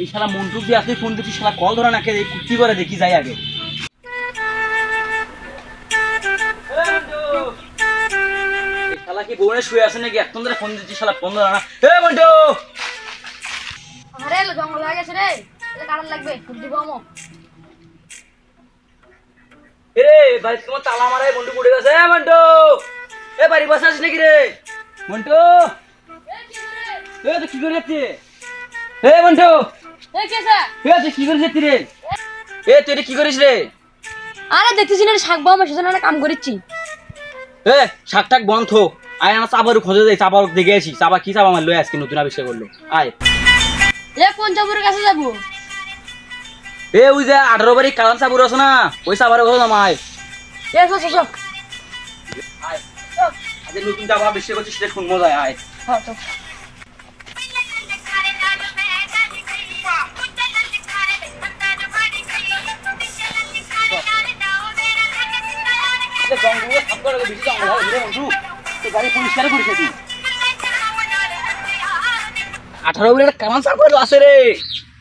এই শালা মন্টুক দিয়ে আসলে ফোন দিচ্ছি শালা কল ধরে না কে করে দেখি যাই আগে। শালা কি বউনে শুয়ে আছে নাকি? এখন ধরে ফোন দিচ্ছি শালা ফোন ধরে না। এ মন্টু! আরে জঙ্গল হয়ে গেছে রে। এটা কারণ লাগবে দিব আমো। এ বাড়ি তোমার তালা মারাই মন্টু পড়ে গেছে। মন্টু! এ বাড়ি বসে আছিস নাকি রে? মন্টু! এ কি করে যাচ্ছি এ মন্টু! এই কেসা তুই কি করে যাচ্ছি রে? এ তুই কি করিস রে? আরে দেখতেছি না শাক বাবা সেজন্য একটা কাম করেছি এ শাক টাক বন্ধ আয় আমার চাপার খোঁজে যাই চাপার দেখে আসি। চাপা কি চাপা আমার লয়ে আজকে নতুন আবিষ্কার করল? আয়। এ কোন চাপুরের কাছে যাব? এ ওই যে আঠারো বাড়ি কালাম চাপুর আছে না? ওই চাপার কথা নাম আয়। এ আজকে নতুন চাপা আবিষ্কার করছি সেটা শুনব যায় আয়। হ্যাঁ তো। জঙ্গলে সাপ বেশি জঙ্গল হয় বন্ধু তো গাড়ি পরিষ্কার করিস তুই আঠারো কালাম চাপার আছে রে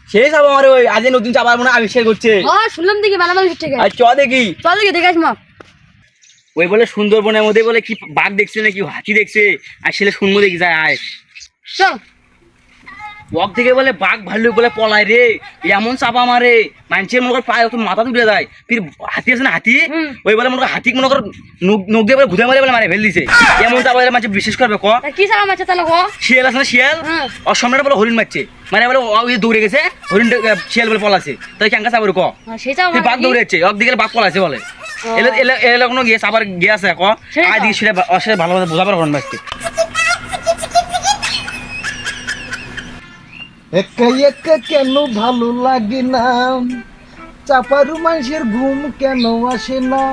সেই চাপা আমার ওই আজ নতুন চাপার মনে আবিষ্কার করছে। শুনলাম দেখি বেলা বেলা চ দেখি। চল দেখি দেখে আসমা ওই বলে সুন্দরবনের মধ্যে বলে কি বাঘ দেখছে নাকি হাতি দেখছে? আর ছেলে শুনব দেখি যায় আয়। চল। ওয়াক থেকে বলে বাঘ ভাল্লুক বলে পলায় রে। এমন চাপা মারে। মানুষের মনে কর পায়ে মাথা তুলে যায়। ফির হাতি আছে না হাতি। ওই বলে মনে কর হাতি মনে কর নখ দিয়ে বলে ঘুরে মারে বলে মারে ফেল দিছে এমন চাপা মানুষ বিশেষ করবে ক? কি সালাম আছে তাহলে গো শিয়াল আছে না শিয়াল। আর সামনে বলে হরিণ মারছে। মানে বলে ও ওই দৌড়ে গেছে হরিণ শিয়াল বলে পলাছে। তাই ক্যাঙ্কা চাপা ক? হ্যাঁ, চাপ বাঘ দৌড়েছে অক দিকে বাঘ পলাছে বলে। এলে এলে কোনো গিয়ে চাপার গিয়ে আছে ক? তো। দিকে সেটা ভালো বোঝাবার হরণ মারছে। একা একা কেন ভালো লাগে না? চাপারু মানুষের ঘুম কেন আসে না?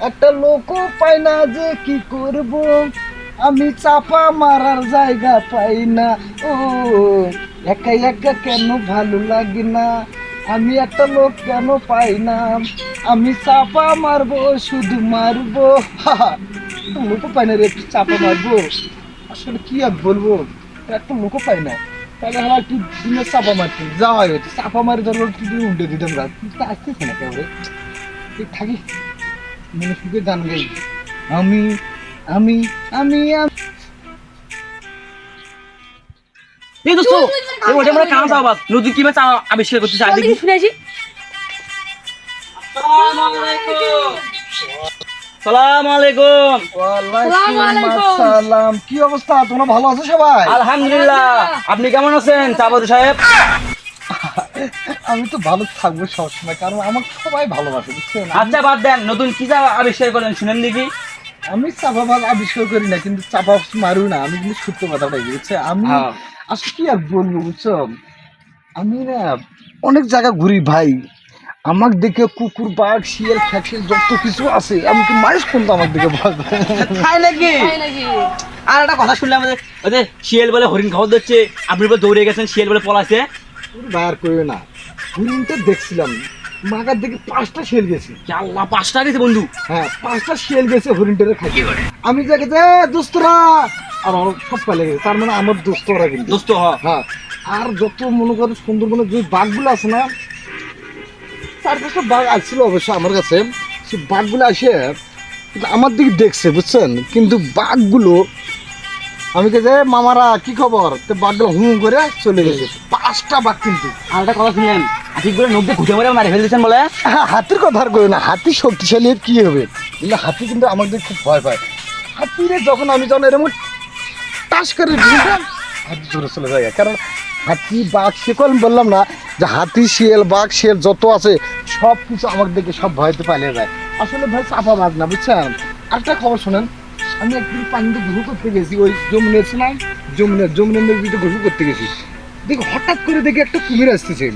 একটা লোকও পাই না যে কি করব। আমি চাপা মারার জায়গা পাই না। ও, একা একা কেন ভালো লাগে না? আমি একটা লোক কেন পাই না? আমি চাপা মারবো, শুধু মারবো। একটা লোকও পাই না রে চাপা মারবো। আসলে কি আর বলব? একটা লোকও পাই না। তাহলে আমার একটু দিনে চাপা মারতে। যাওয়া হয়েছে চাপা মারি ধরো একটু দিন উল্টে দিতাম রাত। কিন্তু আসতেছে না কেউ ঠিক থাকি মনে সুখে গান গাই আমি আমি আমি এই দোস্ত এই ওটা কি চা আবিষ্কার সালাম আলাইকুম। আসসালামু আলাইকুম। সালাম কি অবস্থা? তোমরা ভালো আছো সবাই? আলহামদুলিল্লাহ। আপনি কেমন আছেন চাবাদু সাহেব? আমি তো ভালো থাকব সবসময় কারণ আমার সবাই ভালোবাসে বুঝছেন? আচ্ছা বাদ দেন। নতুন কি চা আবিষ্কার করলেন শুনেন দেখি। আমি চাপা মাছ আবিষ্কার করি না কিন্তু চাপা মারু না। আমি কিন্তু সত্য কথাটাই বুঝছে আমি হ্যাঁ। আসলে কি আর বলব বুঝছ? আমি না অনেক জায়গা ঘুরি ভাই। আমার দিকে কুকুর বাঘ শিয়াল ফ্যাক্সিল যত কিছু আছে এমনকি মানুষ কিন্তু আমার দিকে। তাই নাকি? আর একটা কথা শুনলাম যে ওই যে শিয়াল বলে হরিণ খাবার দিচ্ছে আপনি বলে দৌড়ে গেছেন শিয়াল বলে পলাছে বার করে না হরিণটা দেখছিলাম মাগার দিকে পাঁচটা শিয়াল গেছে। আল্লাহ পাঁচটা গেছে বন্ধু। হ্যাঁ পাঁচটা শিয়াল গেছে হরিণটারে খাই আমি দেখে যে দোস্তরা! আর আমার সব পালে গেছে। তার মানে আমার দোস্তরা কিন্তু। দোস্ত হ। হ্যাঁ আর যত মনে করো সুন্দরবনের যে বাঘগুলো আছে না চার পাঁচটা বাঘ আসছিল অবশ্য আমার কাছে। সেই বাঘগুলো আসে কিন্তু আমার দিকে দেখছে বুঝছেন? কিন্তু বাঘগুলো আমি কে যে মামারা কি খবর? তো বাঘগুলো হুম করে চলে গেছে। পাঁচটা বাঘ কিন্তু। আর একটা কথা শুনলেন করে নখ দিয়ে ঘুরে মারে মারে ফেলে বলে? হ্যাঁ হাতির কথা আর করি না হাতি শক্তিশালী এর কি হবে? কিন্তু হাতি কিন্তু আমাদের খুব ভয় পায়। হাতিরে যখন আমি যখন এরকম টাস করে দিয়েছিলাম হাতি জোরে চলে যায়। কারণ হাতি বাঘ সেকল বললাম না যে হাতি শিয়াল বাঘ শিয়াল যত আছে সব কিছু আমার দেখে সব ভয়তে পালিয়ে যায়। আসলে ভাই চাপা বাঘ না, বুঝছেন? আরেকটা খবর শোনেন, আমি একদিন পানিতে গোসল করতে গেছি, ওই যমুনের না? যমুনের যমুনের নদীতে গোসল করতে গেছি। দেখি, হঠাৎ করে দেখি একটা কুমির আসতেছে।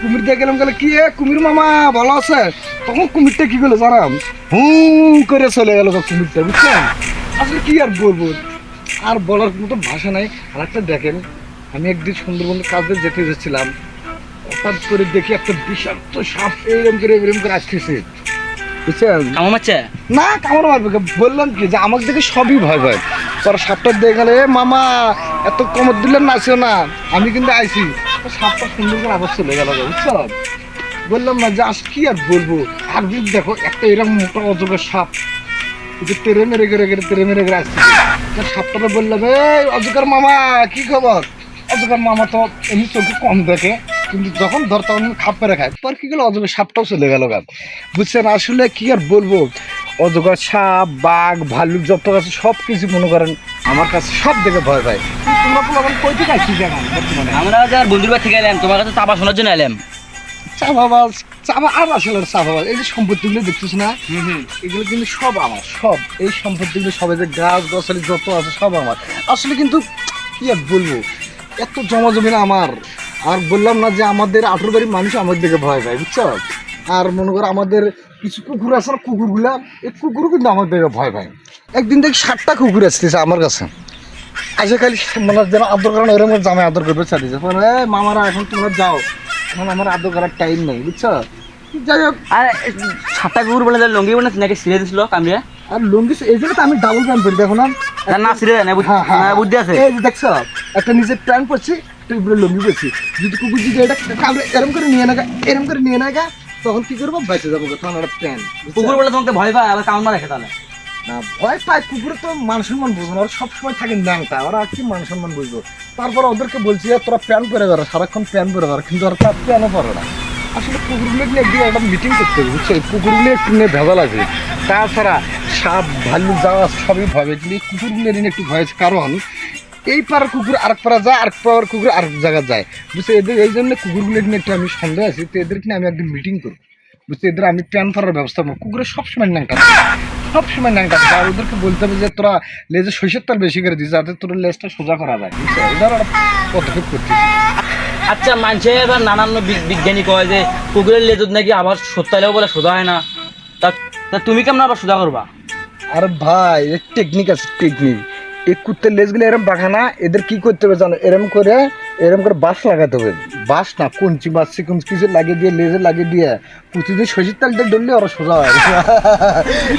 কুমির দিয়ে গেলাম গেলে কি কুমির মামা, ভালো আছে তখন কুমিরটা কি করল জানাম হু করে চলে গেল কুমিরটা, বুঝছেন? আসলে কি আর বলব? আর বলার মতো ভাষা নাই। আর একটা দেখেন, আমি একদিন সুন্দরবনের কাজে যেতে যাচ্ছিলাম হঠাৎ করে দেখি একটা বিষাক্ত সাপ এরকম করে এরকম করে আসতেছে। বুঝছেন? কামা মারছে? না কামড় মারবে বললাম কি যে আমাকে দেখে সবই ভয় ভয় পরে সাপটা দেখে গেলে এ মামা এত কমর দিলেন নাচিও না। আমি কিন্তু আইছি। সাপটা সুন্দর করে আবার চলে গেল বুঝছ? বললাম না যে আস কি আর বলব? একদিন দেখো একটা এরকম মোটা অজগর সাপ যে তেরে মেরে গেড়ে গেড়ে তেরে মেরে গেড়ে আসছে। সাপটা বললাম এই অজগর মামা কি খবর? অজগর মামা তো এমনি চোখে কম দেখে। কিন্তু যখন ধর তখন খাপ মেরে খায় পর কি গেলো অজগর সাপটাও চলে গেল গান বুঝছেন? আসলে কি আর বলব? অজগর সাপ বাঘ ভাল্লুক যত আছে সব কিছু মনে করেন আমার কাছে সব দেখে ভয় পায়। তোমরা তো আমার কই থেকে আসছি জানা বর্তমানে? আমরা যার বন্ধুর বাড়ি থেকে এলাম তোমার কাছে চাপা শোনার জন্য এলাম। চাপাবাজ চাপা আর আসলে চাপাবাজ এই যে সম্পত্তিগুলো দেখছিস না? এগুলো কিন্তু সব আমার সব। এই সম্পত্তিগুলো সবাই যে গাছ গাছালি যত আছে সব আমার। আসলে কিন্তু কি আর বলব? এত জমা জমি না আমার। আর বললাম না যে আমাদের আঠেরো বাড়ির মানুষ আমার দিকে ভয় পায় বুঝছ? আর মনে করো আমাদের কিছু কুকুর আছে না কুকুরগুলা এই কুকুরও কিন্তু আমার দিকে ভয় পায়। একদিন দেখি ষাটটা কুকুর আসতেছে আমার কাছে। আজকে খালি মানে যেন আদর করানো এরকম জামে আদর করবে "এই মামারা এখন তোমরা যাও। এখন আমার আদর করার টাইম নেই বুঝছ? যাই হোক। আর সাতটা কুকুর বলে লঙ্গি বলে নাকি ছিঁড়ে দিছিল কামড়িয়া আর লুঙ্গি এই জায়গায় তো আমি ডাবল প্যান্ট পরি দেখো না। না দেয় না বুঝ- হ্যাঁ, হ্যাঁ, বুদ্ধি আছে। এই দেখছ একটা নিজের প্যান্ট পরছি তুই উপরে লুঙ্গি পরছি যদি কুকুর যদি এটা কামড়ে এরম করে নিয়ে নাগা এরম করে নিয়ে নাগা তখন কি করব? বেঁচে যাব তখন একটা প্যান্ট কুকুর বলে তোমাকে ভয় পায় আবার কামড় রেখে তাহলে না ভয় পায় কুকুরে তো মান সম্মান বুঝব না ওরা সবসময় থাকে ন্যাংটা ওরা আর কি মান সম্মান বুঝব। তারপর ওদেরকে বলছি যে তোরা প্যান্ট করে বেরো সারাক্ষণ প্যান করে বেরো কিন্তু ওরা তার প্যানও পরে না। আসলে কুকুরগুলো নিয়ে একদিন একটা মিটিং করতে হবে বুঝছ? কুকুরগুলো একটু নিয়ে ভেজাল আছে। তাছাড়া সাপ ভাল্লুক যাওয়া সবই ভয় এই কুকুরগুলো নিয়ে একটু ভয় আছে। কারণ এই পাড়ার কুকুর আরেক পাড়া যায় আরেক পাড়ার কুকুর আরেক জায়গায় যায়। বুঝছে এদের এই জন্য কুকুরগুলো নিয়ে একটু আমি সন্দেহ আছি তো এদেরকে আমি একদিন মিটিং করব। বুঝতে এদের আমি প্যান করার ব্যবস্থা করব। কুকুরের সবসময় ন্যাংটা। সবসময় ন্যাংটা। আর ওদেরকে বলতে হবে যে তোরা লেজে সর্ষের তেল বেশি করে দিস যাতে তোর লেজটা সোজা করা যায় বুঝছে? এদের পদক্ষেপ করতেছি আচ্ছা মানছে এবার নানান বিজ্ঞানী কয় যে কুকুরের লেজত নাকি আবার সত্যালেও বলে সোজা হয় না। তা তুমি কেমন আবার সোজা করবা? আর ভাই টেকনিক আছে টেকনিক এই কুত্তের লেজগুলো এরম বাঁকানা এদের কি করতে হবে জানো? এরম করে এরম করে বাঁশ লাগাতে হবে। বাঁশ না, কঞ্চি, বাঁশ চিকন কিছু লাগিয়ে দিয়ে, লেজে লাগিয়ে দিয়ে প্রতিদিন সজির তালটা ডললে ওরা সোজা হয়।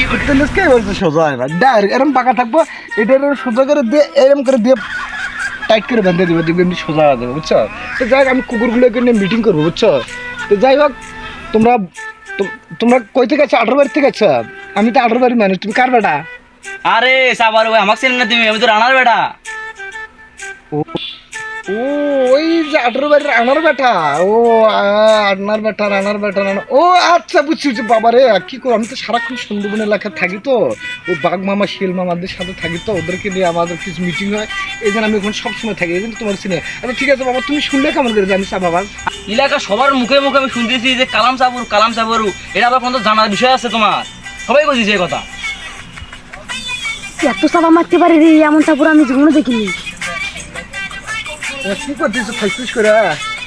কুত্তের লেজ কে বলছে সোজা হয় না? ডাইরেক্ট এরম বাঁকা থাকব, এটা এরম সোজা করে দিয়ে, এরম করে দিয়ে টাইট করে বেঁধে দেবে, দেখবে এমনি সোজা হয়ে যাবে, বুঝছ? তো যাই হোক, আমি কুকুরগুলোকে নিয়ে মিটিং করব, বুঝছ? তো যাই হোক, তোমরা তোমরা কই থেকে আছো? আঠারো বাড়ি থেকে আছো? আমি তো আঠারো বাড়ি মানুষ, তুমি কার বেটা? আরে সাবার ভাই আমাকে চেনেন না তুমি আমি তো রানার বেটা। ও ওই যে আঠারো বাড়ির আনার বেটা। ও আনার বেটা রানার বেটা রানা ও আচ্ছা বুঝছি বুঝছি বাবা রে কি করো আমি তো সারাক্ষণ সুন্দরবন এলাকায় থাকি তো। ও বাঘ মামা শিল মামাদের সাথে থাকি তো ওদেরকে নিয়ে আমাদের কিছু মিটিং হয়। এই জন্য আমি ওখানে সবসময় থাকি এই জন্য তোমার চিনে। আচ্ছা ঠিক আছে বাবা তুমি শুনলে কেমন করে জানিস বাবা এলাকা সবার মুখে মুখে আমি শুনতেছি যে কালাম সাবুর কালাম সাবুরু। এটা আবার কোনো জানার বিষয় আছে তোমার? সবাই এই কথা। এত চাপা মারতে পারি রে এমন চাপুর আমি জীবনে দেখিনি। কি করতেছো? ফাইসফিস করে?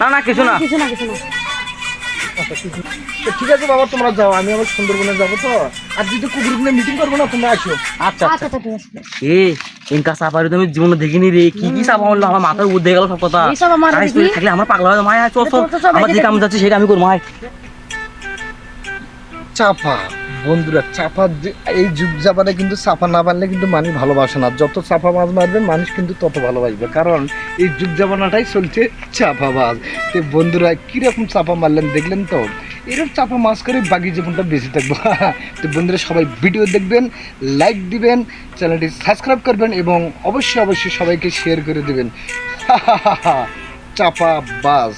না না কিছু না। কিছু না কিছু না। আচ্ছা, ঠিক আছে। তো ঠিক আছে বাবা তোমরা যাও আমি আবার সুন্দরবনে যাব তো। আর যদি কুকুরগুলো মিটিং করব না তোমরা আসো। আচ্ছা আচ্ছা। আচ্ছা এ ইনকা সাপারি জীবনে দেখিনি রে। কি কি সাপা মারলো? আমার মাথার দিয়ে গেল সব কথা। থাকলে আমার পাগলা হয় মায় চল চল। আমার যে কাম যাচ্ছে সেটা আমি করব মায় চাপা। বন্ধুরা, চাপা এই যুগ জাপানে কিন্তু চাপা না পারলে কিন্তু মানুষ ভালোবাসে না। যত চাপা মাছ মারবে, মানুষ কিন্তু তত ভালোবাসবে। কারণ এই যুগ জামানাটাই চলছে চাপা মাছ। তো বন্ধুরা, কীরকম চাপা মারলেন দেখলেন তো? এরকম চাপা মাছ করে বাকি জীবনটা বেঁচে থাকব। তো বন্ধুরা, সবাই ভিডিও দেখবেন লাইক দিবেন, চ্যানেলটি সাবস্ক্রাইব করবেন এবং অবশ্যই অবশ্যই সবাইকে শেয়ার করে দেবেন। চাপা বাস